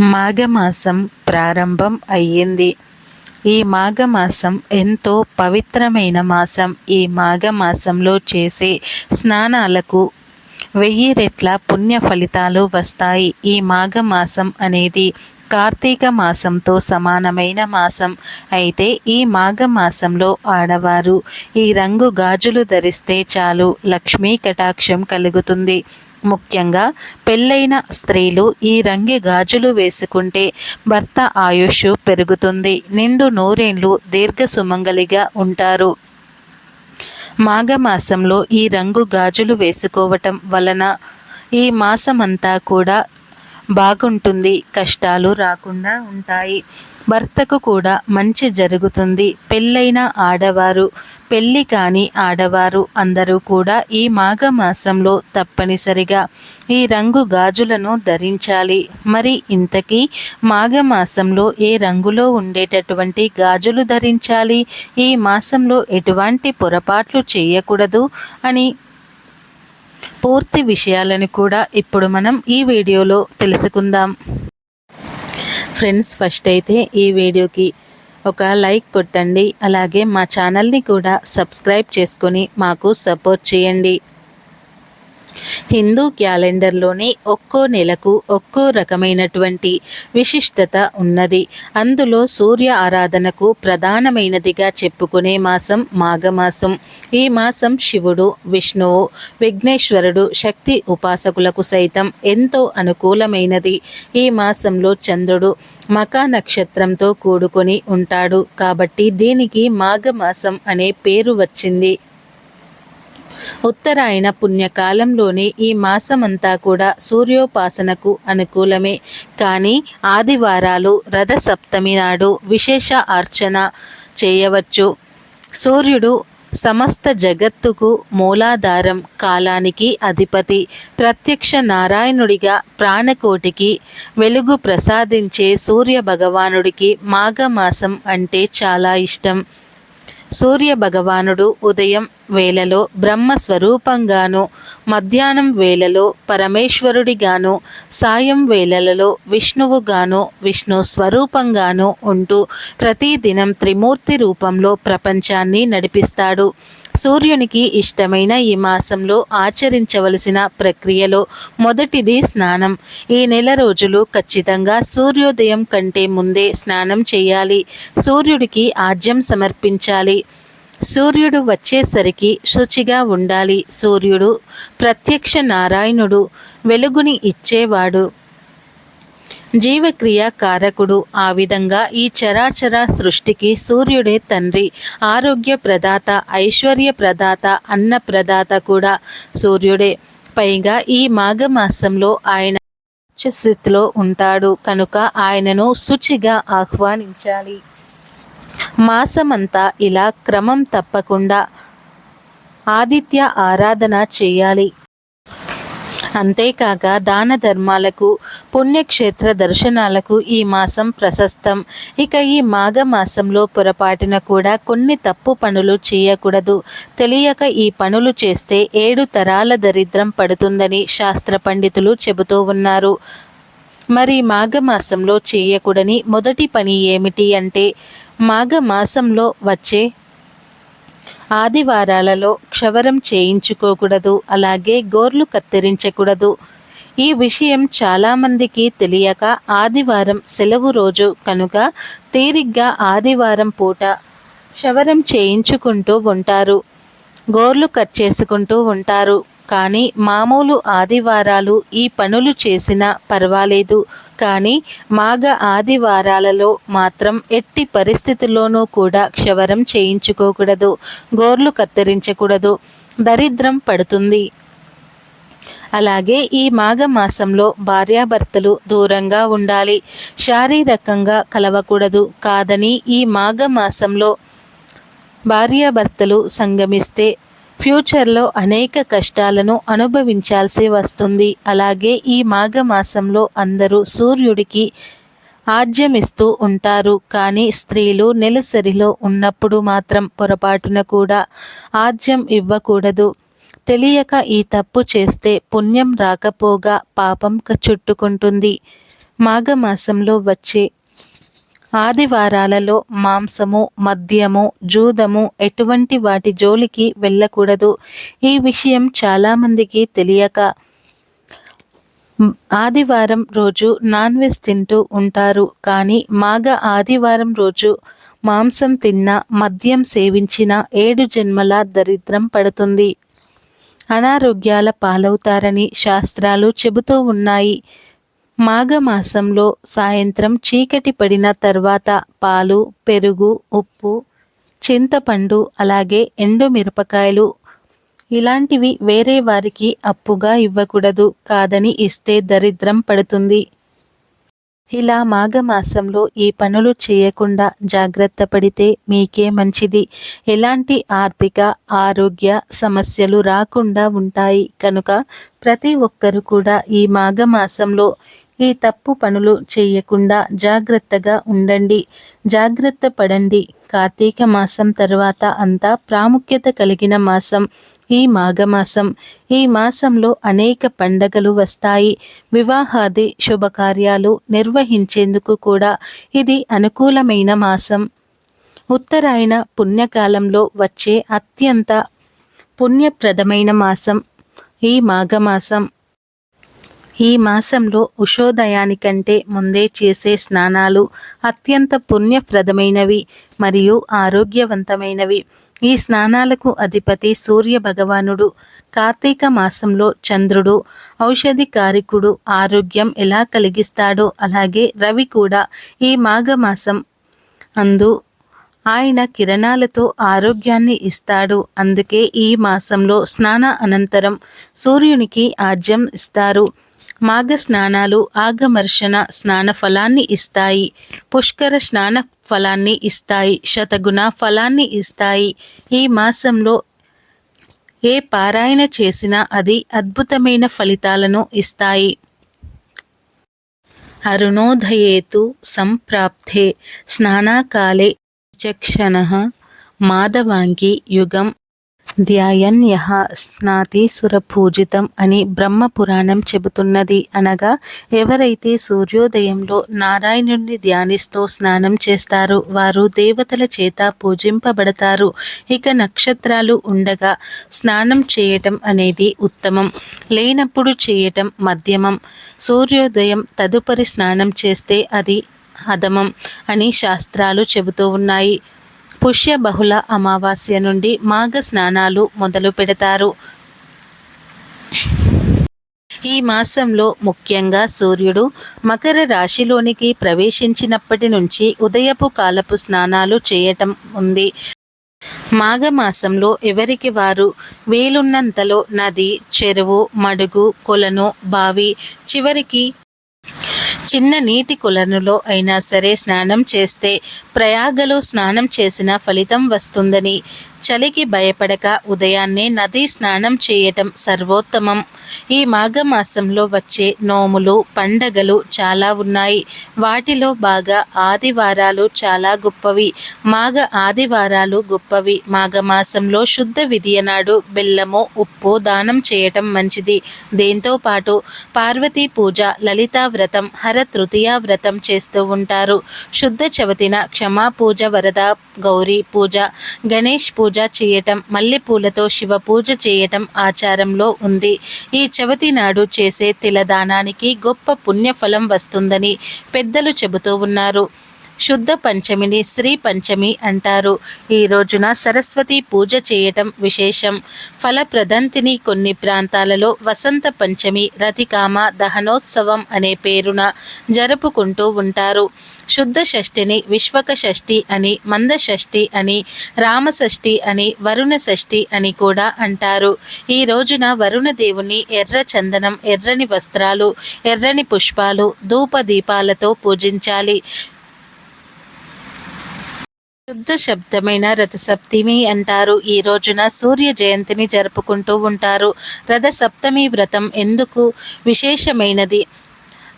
మాఘమాసం ప్రారంభం అయ్యింది. ఈ మాఘమాసం ఎంతో పవిత్రమైన మాసం. ఈ మాఘమాసంలో చేసే స్నానాలకు వెయ్యి రెట్ల పుణ్య ఫలితాలు వస్తాయి. ఈ మాఘమాసం అనేది కార్తీక మాసంతో సమానమైన మాసం. అయితే ఈ మాఘమాసంలో ఆడవారు ఈ రంగు గాజులు ధరిస్తే చాలు లక్ష్మీ కటాక్షం కలుగుతుంది. ముఖ్యంగా పెళ్ళైన స్త్రీలు ఈ రంగి గాజులు వేసుకుంటే భర్త ఆయుష్ పెరుగుతుంది నిండు నూరేండ్లు దీర్ఘ సుమంగలిగా ఉంటారు. మాఘమాసంలో ఈ రంగు గాజులు వేసుకోవటం వలన ఈ మాసమంతా కూడా బాగుంటుంది కష్టాలు రాకుండా ఉంటాయి. భర్తకు కూడా మంచి జరుగుతుంది. పెళ్ళైన ఆడవారు పెళ్ళి కాని ఆడవారు అందరూ కూడా ఈ మాఘమాసంలో తప్పనిసరిగా ఈ రంగు గాజులను ధరించాలి. మరి ఇంతకీ మాఘమాసంలో ఏ రంగులో ఉండేటటువంటి గాజులు ధరించాలి? ఈ మాసంలో ఎటువంటి పొరపాట్లు చేయకూడదు? అని పూర్తి విషయాలను కూడా ఇప్పుడు మనం ఈ వీడియోలో తెలుసుకుందాం. ఫ్రెండ్స్ ఫస్ట్ అయితే ఈ వీడియోకి ఒక లైక్ కొట్టండి. అలాగే మా ఛానల్ని కూడా సబ్స్క్రైబ్ చేసుకొని మాకు సపోర్ట్ చేయండి. హిందూ క్యాలెండర్లోని ఒక్కో నెలకు ఒక్కో రకమైనటువంటి విశిష్టత ఉన్నది. అందులో సూర్య ఆరాధనకు ప్రధానమైనదిగా చెప్పుకునే మాసం మాఘమాసం. ఈ మాసం శివుడు విష్ణువు విఘ్నేశ్వరుడు శక్తి ఉపాసకులకు సైతం ఎంతో అనుకూలమైనది. ఈ మాసంలో చంద్రుడు మకా నక్షత్రంతో కూడుకొని ఉంటాడు. కాబట్టి దీనికి మాఘమాసం అనే పేరు వచ్చింది. ఉత్తరాయణ పుణ్యకాలంలోనే ఈ మాసమంతా కూడా సూర్యోపాసనకు అనుకూలమే. కానీ ఆదివారాలు రథసప్తమి నాడు విశేష అర్చన చేయవచ్చు. సూర్యుడు సమస్త జగత్తుకు మూలాధారం కాలానికి అధిపతి. ప్రత్యక్ష నారాయణుడిగా ప్రాణకోటికి వెలుగు ప్రసాదించే సూర్య భగవానుడికి మాఘమాసం అంటే చాలా ఇష్టం. సూర్య భగవానుడు ఉదయం వేళలో బ్రహ్మస్వరూపంగాను మధ్యాహ్నం వేళలో పరమేశ్వరుడిగాను సాయం వేళలలో విష్ణువుగాను విష్ణు స్వరూపంగాను ఉంటూ ప్రతిదినం త్రిమూర్తి రూపంలో ప్రపంచాన్ని నడిపిస్తాడు. సూర్యునికి ఇష్టమైన ఈ మాసంలో ఆచరించవలసిన ప్రక్రియలో మొదటిది స్నానం. ఈ నెల రోజులు ఖచ్చితంగా సూర్యోదయం కంటే ముందే స్నానం చేయాలి. సూర్యుడికి ఆజ్యం సమర్పించాలి. సూర్యుడు వచ్చేసరికి శుచిగా ఉండాలి. సూర్యుడు ప్రత్యక్ష నారాయణుడు వెలుగుని ఇచ్చేవాడు. జీవక్రియ కారకుడు ఆ విధంగా ఈ చరాచర సృష్టికి సూర్యుడే తండ్రి. ఆరోగ్య ప్రదాత ఐశ్వర్య ప్రదాత అన్న ప్రదాత కూడా సూర్యుడే. పైగా ఈ మాఘమాసంలో ఆయన స్థితిలో ఉంటాడు. కనుక ఆయనను శుచిగా ఆహ్వానించాలి. మాసమంతా ఇలా క్రమం తప్పకుండా ఆదిత్య ఆరాధన చేయాలి. అంతేకాక దాన ధర్మాలకు పుణ్యక్షేత్ర దర్శనాలకు ఈ మాసం ప్రశస్తం. ఇక ఈ మాఘ మాసంలో పొరపాటున కూడా కొన్ని తప్పు పనులు చేయకూడదు. తెలియక ఈ పనులు చేస్తే ఏడు తరాల దరిద్రం పడుతుందని శాస్త్ర పండితులు చెబుతూ ఉన్నారు. మరి మాఘమాసంలో చేయకూడని మొదటి పని ఏమిటి అంటే మాఘమాసంలో వచ్చే ఆదివారాలలో క్షవరం చేయించుకోకూడదు అలాగే గోర్లు కత్తిరించకూడదు. ఈ విషయం చాలామందికి తెలియక ఆదివారం సెలవు రోజు కనుక తీరిగ్గా ఆదివారం పూట క్షవరం చేయించుకుంటూ ఉంటారు. గోర్లు కట్ చేసుకుంటూ ఉంటారు. కానీ మామూలు ఆదివారాలు ఈ పనులు చేసినా పర్వాలేదు. కానీ మాఘ ఆదివారాలలో మాత్రం ఎట్టి పరిస్థితుల్లోనూ కూడా క్షవరం చేయించుకోకూడదు. గోర్లు కత్తిరించకూడదు. దరిద్రం పడుతుంది. అలాగే ఈ మాఘమాసంలో భార్యాభర్తలు దూరంగా ఉండాలి. శారీరకంగా కలవకూడదు. కాదని ఈ మాఘమాసంలో భార్యాభర్తలు సంగమిస్తే ఫ్యూచర్లో అనేక కష్టాలను అనుభవించాల్సి వస్తుంది. అలాగే ఈ మాఘమాసంలో అందరూ సూర్యుడికి ఆజ్యమిస్తూ ఉంటారు. కానీ స్త్రీలు నెలసరిలో ఉన్నప్పుడు మాత్రం పొరపాటున కూడా ఆజ్యం ఇవ్వకూడదు. తెలియక ఈ తప్పు చేస్తే పుణ్యం రాకపోగా పాపం చుట్టుకుంటుంది. మాఘమాసంలో వచ్చే ఆదివారాలలో మాంసము మద్యము జూదము ఎటువంటి వాటి జోలికి వెళ్ళకూడదు. ఈ విషయం చాలామందికి తెలియక ఆదివారం రోజు నాన్ వెజ్ తింటూ ఉంటారు. కానీ మాగ ఆదివారం రోజు మాంసం తిన్న మద్యం సేవించిన ఏడు జన్మల దరిద్రం పడుతుంది. అనారోగ్యాల పాలవుతారని శాస్త్రాలు చెబుతూ ఉన్నాయి. మాఘమాసంలో సాయంత్రం చీకటి పడిన తర్వాత పాలు పెరుగు ఉప్పు చింతపండు అలాగే ఎండు మిరపకాయలు ఇలాంటివి వేరే వారికి అప్పుగా ఇవ్వకూడదు కాదని ఇస్తే దరిద్రం పడుతుంది. ఇలా మాఘమాసంలో ఈ పనులు చేయకుండా జాగ్రత్త పడితే మీకే మంచిది. ఎలాంటి ఆర్థిక ఆరోగ్య సమస్యలు రాకుండా ఉంటాయి. కనుక ప్రతి ఒక్కరు కూడా ఈ మాఘమాసంలో ఈ తప్పు పనులు చేయకుండా జాగ్రత్తగా ఉండండి. జాగ్రత్త పడండి. కార్తీక మాసం తర్వాత అంతా ప్రాముఖ్యత కలిగిన మాసం. ఈ మాఘమాసం. ఈ మాసంలో అనేక పండగలు వస్తాయి. వివాహాది శుభకార్యాలు నిర్వహించేందుకు కూడా ఇది అనుకూలమైన మాసం. ఉత్తరాయణ పుణ్యకాలంలో వచ్చే అత్యంత పుణ్యప్రదమైన మాసం. ఈ మాఘమాసం. ఈ మాసంలో ఉషోదయానికంటే ముందే చేసే స్నానాలు అత్యంత పుణ్యప్రదమైనవి మరియు ఆరోగ్యవంతమైనవి. ఈ స్నానాలకు అధిపతి సూర్య భగవానుడు కార్తీక మాసంలో చంద్రుడు ఔషధి కారికుడు ఆరోగ్యం ఎలా కలిగిస్తాడో అలాగే రవి కూడా ఈ మాఘమాసం అందు ఆయన కిరణాలతో ఆరోగ్యాన్ని ఇస్తాడు. అందుకే ఈ మాసంలో స్నాన అనంతరం సూర్యునికి ఆజ్యం ఇస్తారు. మాఘ స్నానాలు ఆగమర్షణ స్నాన ఫలాన్ని ఇస్తాయి. పుష్కర స్నాన ఫలాన్ని ఇస్తాయి. శతగుణ ఫలాన్ని ఇస్తాయి. ఈ మాసంలో ఏ పారాయణ చేసినా అది అద్భుతమైన ఫలితాలను ఇస్తాయి. అరుణోదయేతు సంప్రాప్తే. స్నానాకాలే చక్షణ మాధవాంగి యుగం ధ్యాయన్యహ స్నాతి సురపూజితం అని బ్రహ్మపురాణం చెబుతున్నది అనగా ఎవరైతే సూర్యోదయంలో నారాయణుడిని ధ్యానిస్తూ స్నానం చేస్తారో వారు దేవతల చేత పూజింపబడతారు. ఇక నక్షత్రాలు ఉండగా స్నానం చేయటం అనేది ఉత్తమం. లేనప్పుడు చేయటం మధ్యమం. సూర్యోదయం తదుపరి స్నానం చేస్తే అది అధమం అని శాస్త్రాలు చెబుతూ ఉన్నాయి. పుష్య బహుళ అమావాస్య నుండి మాఘ స్నానాలు మొదలు పెడతారు. ఈ మాసంలో ముఖ్యంగా సూర్యుడు మకర రాశిలోనికి ప్రవేశించినప్పటి నుంచి ఉదయపు కాలపు స్నానాలు చేయటం ఉంది. మాఘమాసంలో ఎవరికి వారు వీలున్నంతలో నది చెరువు మడుగు కొలను బావి చివరికి చిన్న నీటి కొలనులో అయినా సరే స్నానం చేస్తే ప్రయాగలో స్నానం చేసిన ఫలితం వస్తుందని చలికి భయపడక ఉదయాన్నే నదీ స్నానం చేయటం సర్వోత్తమం. ఈ మాఘమాసంలో వచ్చే నోములు పండగలు చాలా ఉన్నాయి. వాటిలో బాగా ఆదివారాలు చాలా గొప్పవి. మాఘ ఆదివారాలు గొప్పవి. మాఘమాసంలో శుద్ధ విధియ నాడు బెల్లము ఉప్పు దానం చేయటం మంచిది. దీంతో పాటు పార్వతీ పూజ లలితా వ్రతం హర తృతీయ వ్రతం చేస్తూ ఉంటారు. శుద్ధ చవితిన క్షమా పూజ వరద గౌరీ పూజ గణేష్ పూజ పూజ చేయటం మల్లెపూలతో శివ పూజ చేయటం ఆచారంలో ఉంది. ఈ చవితి నాడు చేసే తిలదానానికి గొప్ప పుణ్యఫలం వస్తుందని పెద్దలు చెబుతూ ఉన్నారు. శుద్ధ పంచమిని శ్రీ పంచమి అంటారు. ఈ రోజున సరస్వతి పూజ చేయటం విశేషం. ఫలప్రదంతిని కొన్ని ప్రాంతాలలో వసంత పంచమి రతికామ దహనోత్సవం అనే పేరున జరుపుకుంటూ ఉంటారు. శుద్ధ షష్ఠిని విశ్వక షష్ఠి అని మంద షష్ఠి అని రామషష్ఠి అని వరుణ షష్ఠి అని కూడా అంటారు. ఈ రోజున వరుణ దేవుని ఎర్ర చందనం ఎర్రని వస్త్రాలు ఎర్రని పుష్పాలు ధూప దీపాలతో పూజించాలి. శుద్ధ శబ్దమైన రథసప్తమి అంటారు. ఈ రోజున సూర్య జయంతిని జరుపుకుంటూ ఉంటారు. రథ సప్తమి వ్రతం ఎందుకు విశేషమైనది?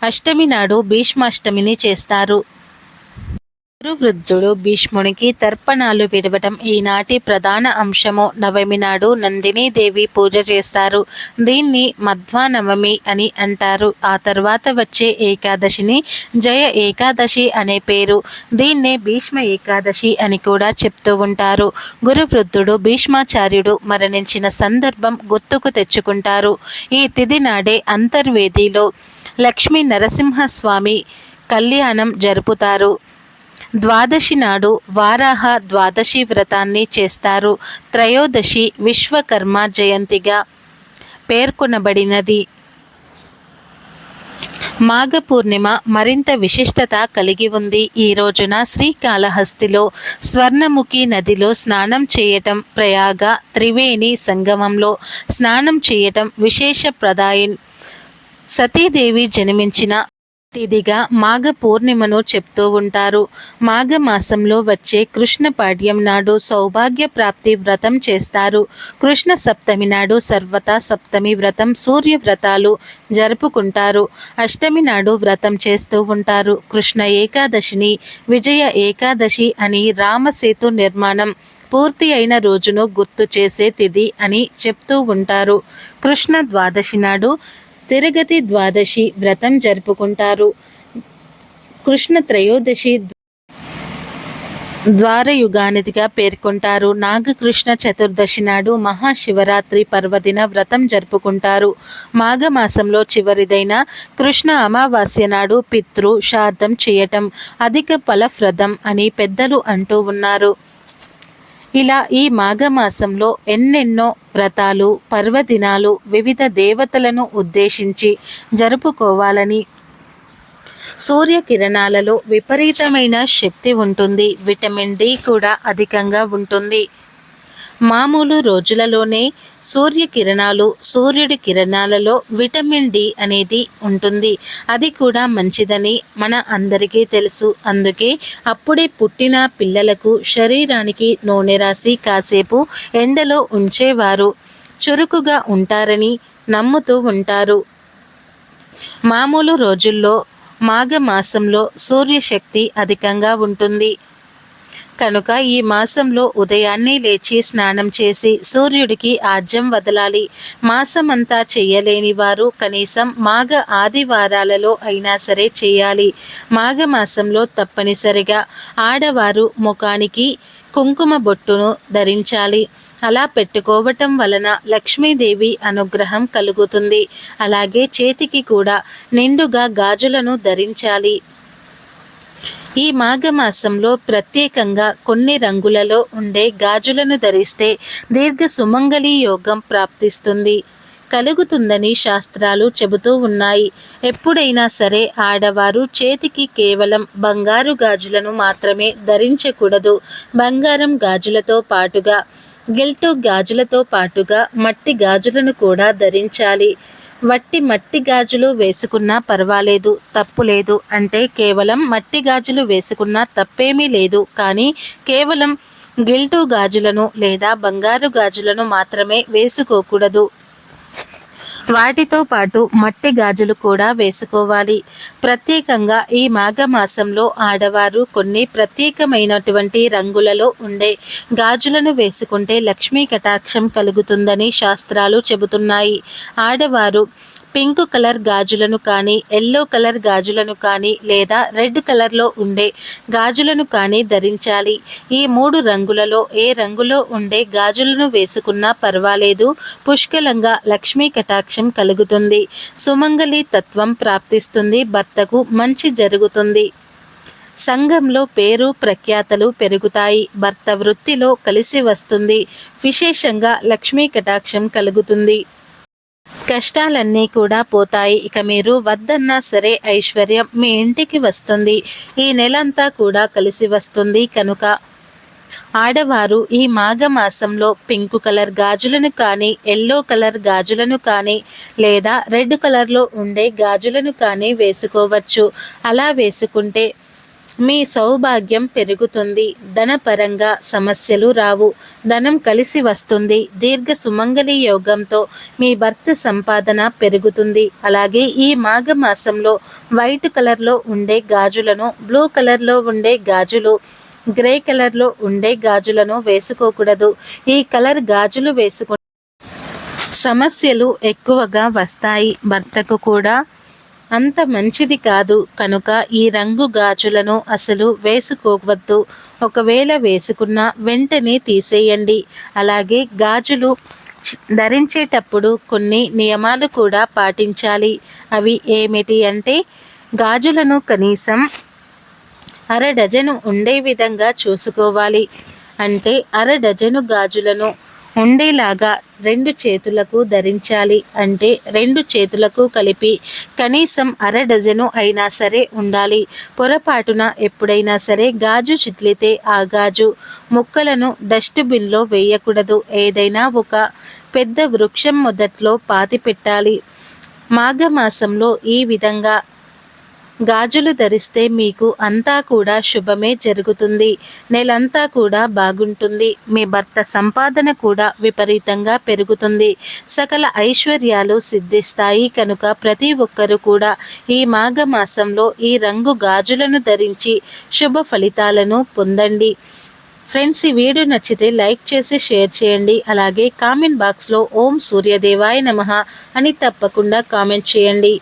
అష్టమి నాడు భీష్మాష్టమిని చేస్తారు. వృద్ధుడు భీష్మునికి తర్పణాలు విడవటం ఈనాటి ప్రధాన అంశము. నవమి నాడు నందినీదేవి పూజ చేస్తారు. దీన్ని మధ్వా నవమి అని అంటారు. ఆ తర్వాత వచ్చే ఏకాదశిని జయ ఏకాదశి అనే పేరు. దీన్నే భీష్మ ఏకాదశి అని కూడా చెప్తూ ఉంటారు. గురువృద్ధుడు భీష్మాచార్యుడు మరణించిన సందర్భం గుర్తుకు తెచ్చుకుంటారు. ఈ తిది నాడే అంతర్వేదిలో లక్ష్మీ నరసింహస్వామి కళ్యాణం జరుపుతారు. ద్వాదశి నాడు వారాహ ద్వాదశి వ్రతాన్ని చేస్తారు. త్రయోదశి విశ్వకర్మ జయంతిగా పేర్కొనబడినది. మాఘ పూర్ణిమ మరింత విశిష్టత కలిగి ఉంది. ఈ రోజున శ్రీకాళహస్తిలో స్వర్ణముఖి నదిలో స్నానం చేయటం ప్రయాగ త్రివేణి సంగమంలో స్నానం చేయటం విశేష ప్రదాయం సతీదేవి జన్మించిన తిదిగా మాఘ పూర్ణిమను చెప్తూ ఉంటారు. మాఘ మాసంలో వచ్చే కృష్ణ పాడ్యం నాడు సౌభాగ్య ప్రాప్తి వ్రతం చేస్తారు. కృష్ణ సప్తమి నాడు సర్వత సప్తమి వ్రతం సూర్య వ్రతాలు జరుపుకుంటారు. అష్టమి నాడు వ్రతం చేస్తూ ఉంటారు. కృష్ణ ఏకాదశిని విజయ ఏకాదశి అని రామసేతు నిర్మాణం పూర్తి అయిన రోజును గుర్తు చేసే తిథి అని చెప్తూ ఉంటారు. కృష్ణ ద్వాదశి నాడు తిరగతి ద్వాదశి వ్రతం జరుపుకుంటారు. కృష్ణ త్రయోదశి ద్వారయుగానిదిగా పేర్కొంటారు. నాగకృష్ణ చతుర్దశి నాడు మహాశివరాత్రి పర్వదిన వ్రతం జరుపుకుంటారు. మాఘమాసంలో చివరిదైన కృష్ణ అమావాస్య నాడు పితృ శార్థం చేయటం అధిక ఫలప్రదం అని పెద్దలు అంటూ ఉన్నారు. ఇలా ఈ మాఘమాసంలో ఎన్నెన్నో వ్రతాలు పర్వదినాలు వివిధ దేవతలను ఉద్దేశించి జరుపుకోవాలని సూర్యకిరణాలలో విపరీతమైన శక్తి ఉంటుంది. విటమిన్ డి కూడా అధికంగా ఉంటుంది. మామూలు రోజులలోనే సూర్యకిరణాలు సూర్యుడి కిరణాలలో విటమిన్ డి అనేది ఉంటుంది. అది కూడా మంచిదని మన అందరికీ తెలుసు. అందుకే అప్పుడే పుట్టిన పిల్లలకు శరీరానికి నూనె రాసి కాసేపు ఎండలో ఉంచేవారు. చురుకుగా ఉంటారని నమ్ముతూ ఉంటారు. మామూలు రోజుల్లో మాఘమాసంలో సూర్యశక్తి అధికంగా ఉంటుంది. కనుక ఈ మాసంలో ఉదయాన్నే లేచి స్నానం చేసి సూర్యుడికి ఆజ్యం వదలాలి. మాసమంతా చెయ్యలేని వారు కనీసం మాఘ ఆదివారాలలో అయినా సరే చేయాలి. మాఘమాసంలో తప్పనిసరిగా ఆడవారు ముఖానికి కుంకుమ బొట్టును ధరించాలి. అలా పెట్టుకోవటం వలన లక్ష్మీదేవి అనుగ్రహం కలుగుతుంది. అలాగే చేతికి కూడా నిండుగా గాజులను ధరించాలి. ఈ మాఘమాసంలో ప్రత్యేకంగా కొన్ని రంగులలో ఉండే గాజులను ధరిస్తే దీర్ఘ సుమంగళి యోగం ప్రాప్తిస్తుంది. కలుగుతుందని శాస్త్రాలు చెబుతూ ఉన్నాయి. ఎప్పుడైనా సరే ఆడవారు చేతికి కేవలం బంగారు గాజులను మాత్రమే ధరించకూడదు. బంగారం గాజులతో పాటుగా గిల్టు గాజులతో పాటుగా మట్టి గాజులను కూడా ధరించాలి. వట్టి మట్టి గాజులు వేసుకున్నా పర్వాలేదు తప్పు లేదు అంటే కేవలం మట్టి గాజులు వేసుకున్నా తప్పేమీ లేదు. కానీ కేవలం గిల్టు గాజులను లేదా బంగారు గాజులను మాత్రమే వేసుకోకూడదు. వాటితో పాటు మట్టి గాజులు కూడా వేసుకోవాలి. ప్రత్యేకంగా ఈ మాఘమాసంలో ఆడవారు కొన్ని ప్రత్యేకమైనటువంటి రంగులలో ఉండే గాజులను వేసుకుంటే లక్ష్మీ కటాక్షం కలుగుతుందని శాస్త్రాలు చెబుతున్నాయి. ఆడవారు పింక్ కలర్ గాజులను కానీ ఎల్లో కలర్ గాజులను కానీ లేదా రెడ్ కలర్లో ఉండే గాజులను కానీ ధరించాలి. ఈ మూడు రంగులలో ఏ రంగులో ఉండే గాజులను వేసుకున్నా పర్వాలేదు. పుష్కలంగా లక్ష్మీ కటాక్షం కలుగుతుంది. సుమంగళి తత్వం ప్రాప్తిస్తుంది. భర్తకు మంచి జరుగుతుంది. సంఘంలో పేరు ప్రఖ్యాతలు పెరుగుతాయి. భర్త వృత్తిలో కలిసి వస్తుంది. విశేషంగా లక్ష్మీ కటాక్షం కలుగుతుంది. కష్టాలన్నీ కూడా పోతాయి. ఇక మీరు వద్దన్నా సరే ఐశ్వర్యం మీ ఇంటికి వస్తుంది. ఈ నెలంతా కూడా కలిసి వస్తుంది కనుక. ఆడవారు ఈ మాఘమాసంలో పింక్ కలర్ గాజులను కానీ ఎల్లో కలర్ గాజులను కానీ లేదా రెడ్ కలర్లో ఉండే గాజులను కానీ వేసుకోవచ్చు. అలా వేసుకుంటే మీ సౌభాగ్యం పెరుగుతుంది. ధనపరంగా సమస్యలు రావు. ధనం కలిసి వస్తుంది. దీర్ఘ సుమంగళి యోగంతో మీ భర్త సంపాదన పెరుగుతుంది. అలాగే ఈ మాఘమాసంలో వైట్ కలర్లో ఉండే గాజులను బ్లూ కలర్లో ఉండే గాజులు గ్రే కలర్లో ఉండే గాజులను వేసుకోకూడదు. ఈ కలర్ గాజులు వేసుకు సమస్యలు ఎక్కువగా వస్తాయి. భర్తకు కూడా అంత మంచిది కాదు కనుక ఈ రంగు గాజులను అసలు వేసుకోవద్దు. ఒకవేళ వేసుకున్న వెంటనే తీసేయండి. అలాగే గాజులు ధరించేటప్పుడు కొన్ని నియమాలు కూడా పాటించాలి. అవి ఏమిటి అంటే గాజులను కనీసం అర డజను ఉండే విధంగా చూసుకోవాలి. అంటే అర డజను గాజులను ఉండేలాగా రెండు చేతులకు ధరించాలి అంటే రెండు చేతులకు కలిపి కనీసం అర డజను అయినా సరే ఉండాలి. పొరపాటున ఎప్పుడైనా సరే గాజు చిట్లితే ఆ గాజు ముక్కలను డస్ట్బిన్లో వేయకూడదు. ఏదైనా ఒక పెద్ద వృక్షం మొదట్లో పాతి పెట్టాలి మాఘమాసంలో ఈ విధంగా గాజులు ధరిస్తే మీకు అంతా కూడా శుభమే జరుగుతుంది. నెలంతా కూడా బాగుంటుంది. మీ భర్త సంపాదన కూడా విపరీతంగా పెరుగుతుంది. సకల ఐశ్వర్యాలు సిద్ధిస్తాయి కనుక ప్రతి ఒక్కరూ కూడా ఈ మాఘమాసంలో ఈ రంగు గాజులను ధరించి శుభ ఫలితాలను పొందండి. ఫ్రెండ్స్ ఈ వీడియో నచ్చితే లైక్ చేసి షేర్ చేయండి. అలాగే కామెంట్ బాక్స్లో ఓం సూర్యదేవాయ నమః అని తప్పకుండా కామెంట్ చేయండి.